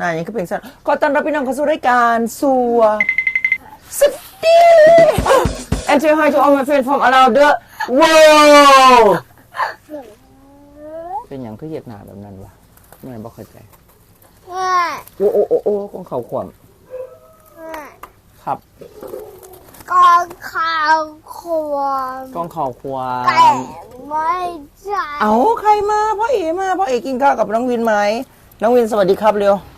นายยังคือเพลงสั้นขอต้อนรับพี่น้องเข้าสู่รายการสัวสตี and say hi to all my friends from around the world เป็นอย่างคือเหยียดหนาแบบนั้นวะไม่บอกเข้าใจโอ้โอ้โอ้โอ้ของเขาขวมครับกองข่าวควมกองเขาควาแต่มไม่ใช่เอาใครมาพ่อเอ๋มาพ่อเอ๋กินข้าวกับน้องวินไหมน้องวินสวัสดีครับเร็วข้าว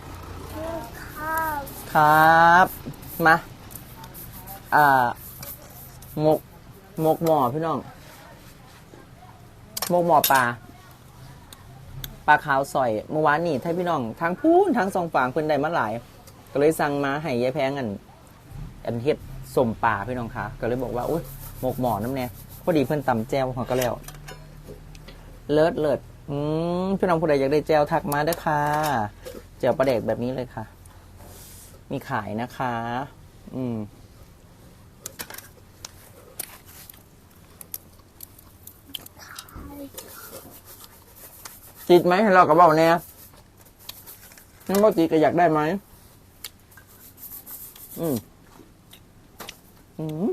ครับ มาอ่าหมกหมกหมอพี่น้องหมกหมอปลาปลาขาวสอยเมื่อวานนี่ถ้าพี่น้องทางพูนทางสองฝั่งเพิ่นได้มาหลาย ก็เลยสั่งมาให้ยายแพงอันอันเฮ็ดสมปลาพี่น้องคะก็เลยบอกว่าอุ้ยหมกหมอน้ำแน่พอดีเพิ่นตำแจวเขาก็แล้ว เลิศเลิศอืมพี่น้องผู้ใดอยากได้แจวทักมาเด้ค่ะแจวปลาเด็กแบบนี้เลยค่ะ มีขายนะคะ อืมติดไหมให้เรากับเบาแน่ยนั่นบ่ติดก็อยากได้ไหม อืม อืม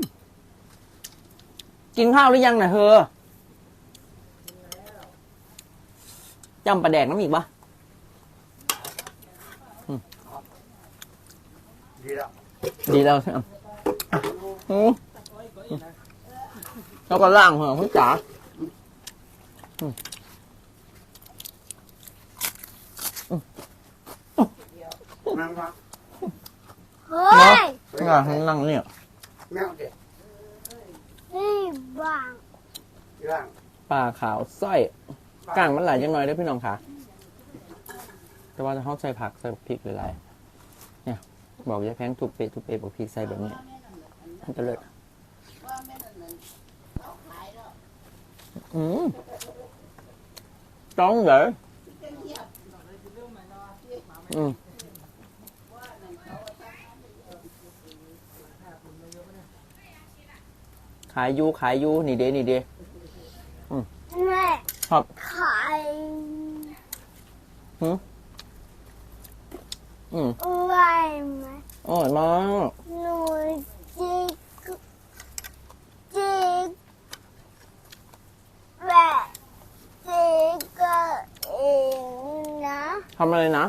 กินข้าวหรือยังนะเธอจำปลาแดกน้ำอีกปะ ดีแล้ว ดีแล้วใช่ไหมอืมแล้วก็ล่างเหรอคุณจ๋านั่งพักเฮ้ยงานนั่งเนี่ยแมวเด็กนี่บังย่างปลาขาวสร้อยกลางมันหลายยังน้อยได้อพี่น้องค่ะแต่ว่าถ้าเขาใส่ผักใส่พริกหลายๆเนี่ย บอกยายแพงทุบเปะทุบเปะบอกพริกใส่แบบนี้มันจะเลิศอืมต้องเหรออืมขายอยูขายอยูนี่เด้นี่เด้แม่ครับขาย อืมอะไรไหมอร่อยมากหนูจิกจิกแบบจิกก็เองนะทำอะไรนะ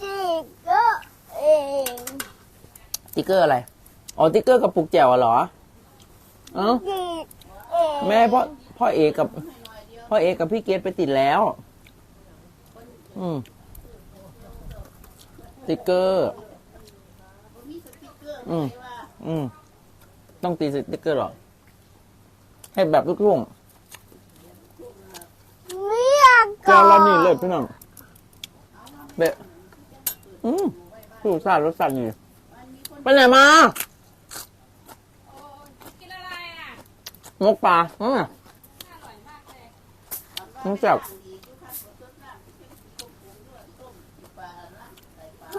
จิกก็เองติ๊กเกอร์อะไรอ๋อติ๊กเกอร์กับปุกแจ่วอะเหรอเอ้าจิกเองแม่พ่อพ่อเอกับพ่อเอกับพี่เกดไปติดแล้ว อืมส ติ๊กเกอร์ อืม อืม ต้องตีสติ๊กเกอร์เหรอ ให้แบบลูกทุ่งเรียกเจ้าแล้วนี่เลยพี่น้องเบะอืมรสชาติรสชาติดีไปไหนมากินอะไรอะมกปลาอืมอร่อยมากเลยน้ำแซ่บ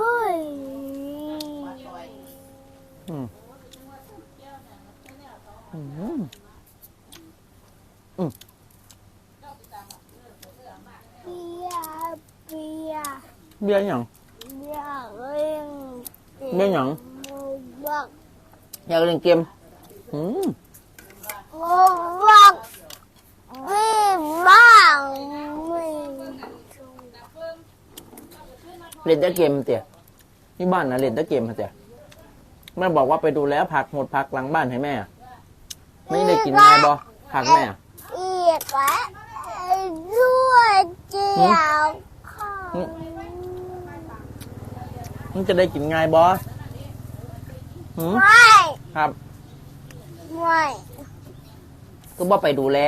เฮ้ยอืมอืมเบียร์เบียร์เบียร์หยั งเบียร์เร่งเบียร์หยังบักอยากเล่นเกมอืมบักบีบ้างมีเล่นแต่เกมเตี๋ยที่บ้านนะเล่นแต่เกมเตี๋ยแม่บอกว่าไปดูแลผักหมดผักหลังบ้านให้แม่ ไม่ได้กินง่ายบอผักแม่อีกแล้วด้วยเจียวข้าวมันจะได้กินง่ายบอหืมไม่ครับไม่ก็บ่ไปดูแล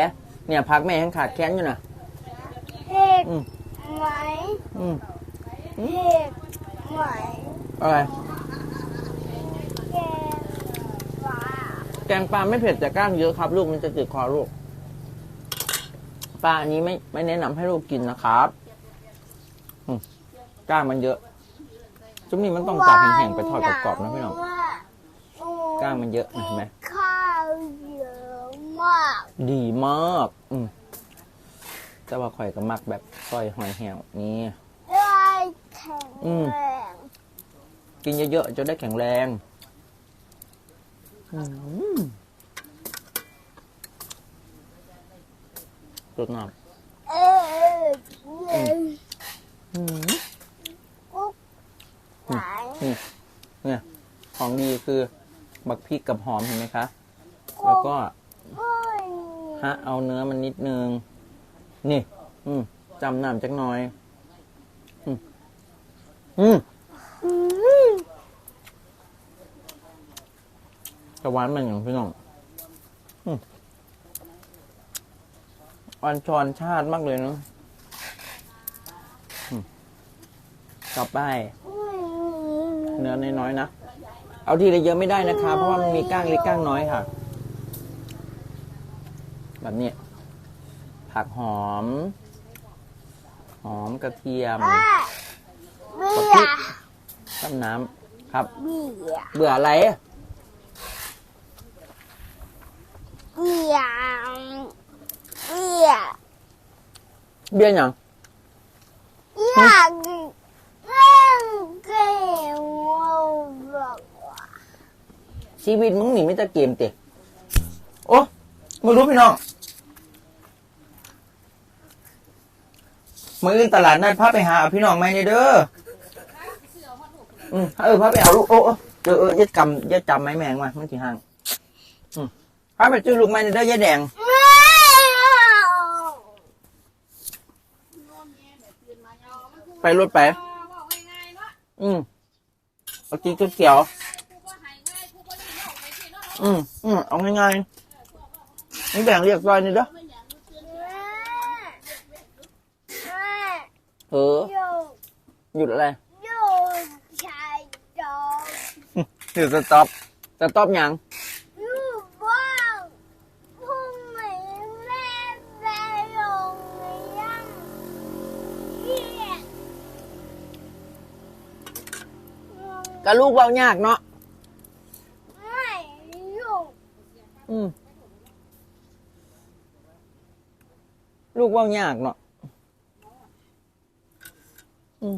เนี่ยพักแม่ยังขาดแค้นอยู่นะเห็ดอืมไหมอืมเห็ดไหม อะไรแกงปลาแกงปลาไม่เผ็ดแต่ก้างเยอะครับ ลูกมันจะติดคอลูก ปลาอันนี้ไม่ไม่แนะนำให้ลูกกินนะครับอืมก้างมันเยอะ จุ่มนี้มันต้องจับแห้งๆไปทอดกรอบๆนะพี่น้องก้างมันเยอะนะเห็นไหมข้าวเยอะมาก ดีมาก อืมแต่ว่าข่อยก็มักแบบซอยหอยแห้วนี่ได้แถข็งอืมแรง กินเยอะๆจะได้แข็งแรงรสน้เออเย็นำอืมกุ๊กนนี่เนี่ยของดีคือบักพริกกับหอมเห็นไหมคะ แล้วก็ฮะเอาเนื้อมันนิดนึง นี่ อืมจำน้ำจักหน่อย อืมอืม อืม กระหวานมันอย่างพี่น้องอืมอันชอนชาติมากเลยเนาะอืมต่อไปกุ้ยเนื้อน้อยๆนะ เอาทีละเยอะไม่ได้นะคะ เพราะว่ามันมีก้างเล็กก้างน้อยค่ะ แบบนี้ ผักหอม หอมกระเทียมอะเบียร์ต้มน้ำครับ เบียร์เบื่ออะไร เบียร์เบียร์เบี้ยหยังอยากเล่นเกมบอกว่าชีวิตมึงนี่ไม่แต่เกมเตะโอ้ไม่รู้พี่น้องมืออื่นตลาดนัดพาไปหาเอาพี่น้องไหมเนี่ยเด้ออืมเออพาไปเอาลูกโอ้โอ้เออเอออย่ากำอย่าจำไม้แมงมามันสิห่างอืม พาไปซื้อลูกไม้เนี่ยเด้อยายแดงไม่เอาไปรถไปเออบอกง่ายๆเนาะอืมเอากินเขียวกูก็หายง่ายกูก็รีบเอาไปสิเนาะๆอืมอืมเอาง่ายๆนี่แบ่งเรียกซอยนี่เด้อแม่แม่เอออยู่หยุดอะไรอยู่ชายจอมหยุดสต็อปสต็อปยัง กับลูกเบายากเนาะไม่อยู่อืมลูกเบายากเนาะอืม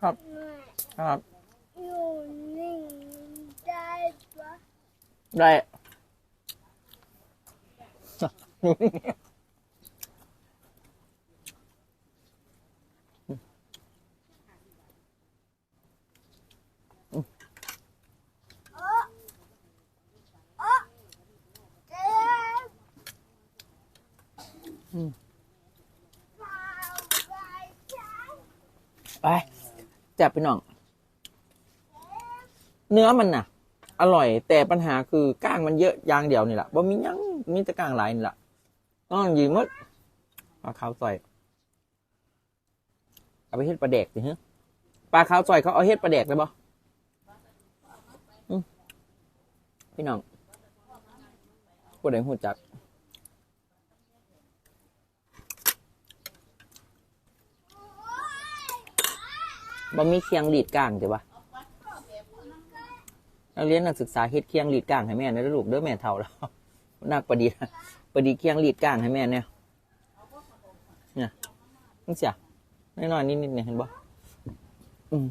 ครับแม่ครับ อยู่นิ่งได้ปะ ได้อยู่นี่เออเอเจ็บอืมไปจ้าไปจับไปน้อง เนื้อมันน่ะ อร่อย แต่ปัญหาคือก้างมันเยอะยางเดียวนี่แหละบ่มียังมีแต่ก้างหลายนี่แหละต้องยิงมดปลาขาวซอยเอาไปเฮ็ดปลาแดกสิฮะปลาขาวซอยเขาเอาเฮ็ดปลาแดกได้บ่อืมพี่น้องผู้ใดหูจักบ่มีเคียงหลีดก้างใช่ปะ นักเรียนนักศึกษาเฮ็ดเคียงหลีดก้างให้แม่นะเด้อลูกเด้อแม่เฒ่าแล้วนักประดิษฐ์ประดิษฐ์เคียงหลีดก้างให้แม่เนี่ยเนี่ยนี่เสียน้อยๆนิดๆเนี่ยเห็นบ่อืม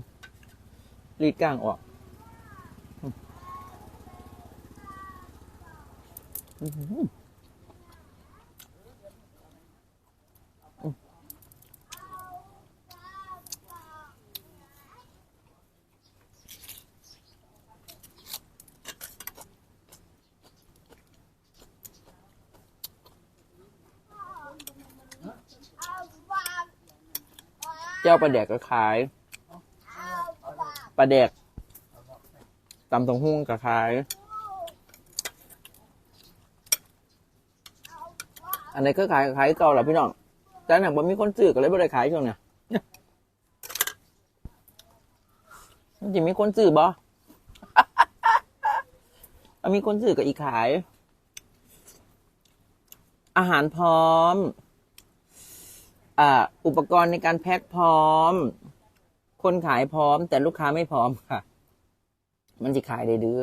หลีดก้างออกอืม เจ้าปลาแดกก็ขายปลาแดกตำตงหุ้งก็ขาย อันไหนก็ขายขายเก่าแหละพี่น้องแต่หนักบ่มีคนซื้อก็เลยบ่ได้ขายช่วงเนี้ยมันจะมีคนซื้อบ่เอมีคนซื้อก็อีกขาย อาหารพร้อม อุปกรณ์ในการแพ็คพร้อม คนขายพร้อม แต่ลูกค้าไม่พร้อมค่ะ มันจะขายได้ดื้อ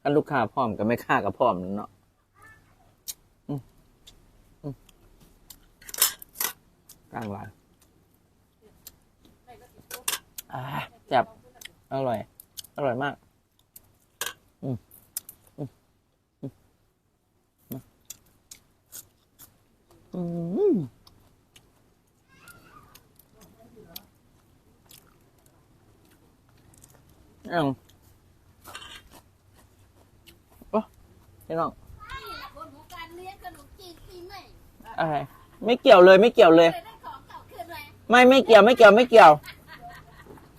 ถ้าลูกค้าพร้อมกับไม่ค้ากับพร้อมนั่นเนาะกลางวันอ่าจับ อร่อย อร่อยมาก อืมอืมอืม เอ้าโอ้พี่น้องบ่แหละบนของการเลี้ยงขนมจีนปีใหม่อะไรไม่เกี่ยวเลยไม่เกี่ยวเลย ไม่ไม่เกี่ยวไม่เกี่ยวไม่เกี่ยว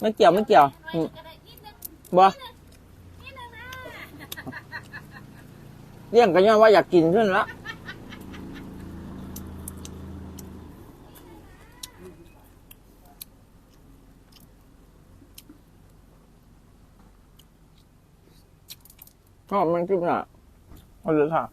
ไม่เกี่ยวไม่เกี่ยวหน่อยอืมก็ได้นิดนึงบอนิดนึงนะเรื่องกันย้อนว่าอยากกินขึ้นละ ชอบมันขึ้นอะเอาเลยค่ะ